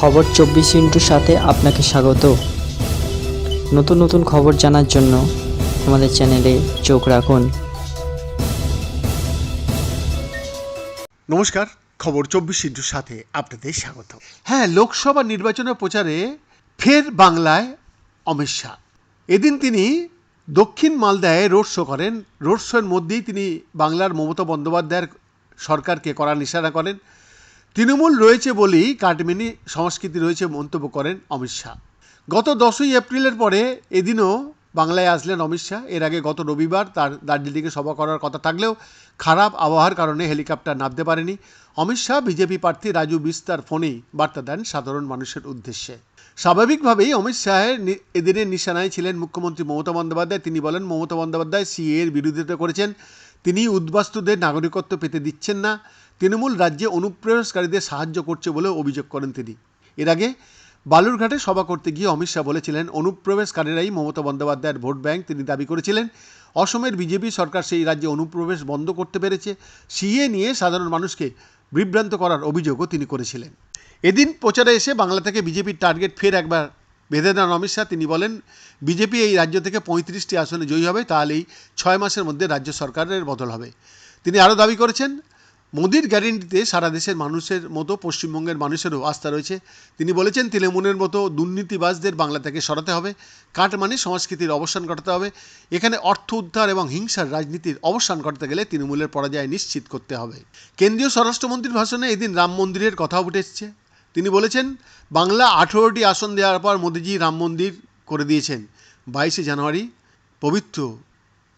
খবর চব্বিশ ইন্টুর সাথে আপনাকে স্বাগত। নতুন নতুন খবর জানার জন্য আমাদের চ্যানেলে চোখ রাখুন। নমস্কার, খবর চব্বিশ ইন্টুর সাথে আপনাদের স্বাগত। হ্যাঁ লোকসভা নির্বাচনের প্রচারে ফের বাংলায় অমিত শাহ। এদিন তিনি দক্ষিণ মালদায় রোড শো করেন। রোড শোয়ের মধ্যেই তিনি বাংলার মমতা বন্দ্যোপাধ্যায়ের সরকারকে করা নিশানা করেন। তৃণমূল রয়েছে বলেই কাটমিনি সংস্কৃতি রয়েছে মন্তব্য করেন অমিত শাহ। গত দশই এপ্রিলের পরে এদিনও বাংলায় আসলেন অমিত শাহ। এর আগে গত রবিবার তার দার্জিলিংয়ে সভা করার কথা থাকলেও খারাপ আবহাওয়ার কারণে হেলিকপ্টার নামতে পারেনি। অমিত শাহ বিজেপি প্রার্থী রাজু বিস্তার ফোনেই বার্তা দেন সাধারণ মানুষের উদ্দেশ্যে। স্বাভাবিকভাবেই অমিত শাহের এদিনের নিশানায় ছিলেন মুখ্যমন্ত্রী মমতা বন্দ্যোপাধ্যায়। তিনি বলেন, মমতা বন্দ্যোপাধ্যায় সিএ এর বিরোধিতা করেছেন। তিনি উদ্বাস্তুদের নাগরিকত্ব পেতে দিচ্ছেন না। তৃণমূল রাজ্যে অনুপ্রবেশকারীদের সাহায্য করছে বলে অভিযোগ করেন তিনি। এর আগে বালুরঘাটে সভা করতে গিয়ে অমিত শাহ বলেছিলেন, অনুপ্রবেশকারীরাই মমতা বন্দ্যোপাধ্যায়ের ভোট ব্যাংক তিনি দাবি করেছিলেন। অসমের বিজেপি সরকার সেই রাজ্যে অনুপ্রবেশ বন্ধ করতে পেরেছে। সিএ নিয়ে সাধারণ মানুষকে বিভ্রান্ত করার অভিযোগও তিনি করেছিলেন। এদিন প্রচারে এসে বাংলা থেকে বিজেপির টার্গেট ফের একবার বেঁধে দেন অমিত শাহ। তিনি বলেন, বিজেপি এই রাজ্য থেকে পঁয়ত্রিশটি আসনে জয়ী হবে, তাহলেই ছয় মাসের মধ্যে রাজ্য সরকারের বদল হবে। তিনি আরও দাবি করেছেন মোদির গ্যারেন্টিতে সারা দেশের মানুষের মতো পশ্চিমবঙ্গের মানুষেরও আস্থা রয়েছে। তিনি বলেছেন, তৃণমূলের মতো দুর্নীতিবাজদের বাংলা থেকে সরাতে হবে। কাটমানি সংস্কৃতির অবসান ঘটাতে হবে। এখানে অর্থ উদ্ধার এবং হিংসার রাজনীতির অবসান ঘটাতে গেলে তৃণমূলের পরাজয় নিশ্চিত করতে হবে। কেন্দ্রীয় স্বরাষ্ট্রমন্ত্রীর ভাষণে এদিন রাম মন্দিরের কথা উঠে এসছে তিনি বলেছেন, বাংলা আঠেরোটি আসন দেওয়ার পর মোদিজি রাম মন্দির করে দিয়েছেন। বাইশে জানুয়ারি পবিত্র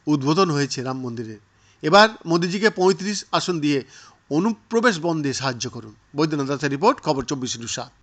উদ্বোধন হয়েছে রাম মন্দিরের। এবার মোদিজিকে পঁয়ত্রিশ আসন দিয়ে অনুপ্রবেশ বন্ধে সাহায্য করুন। বৈদ্যনাথ দাসের রিপোর্ট, খবর চব্বিশ সাত।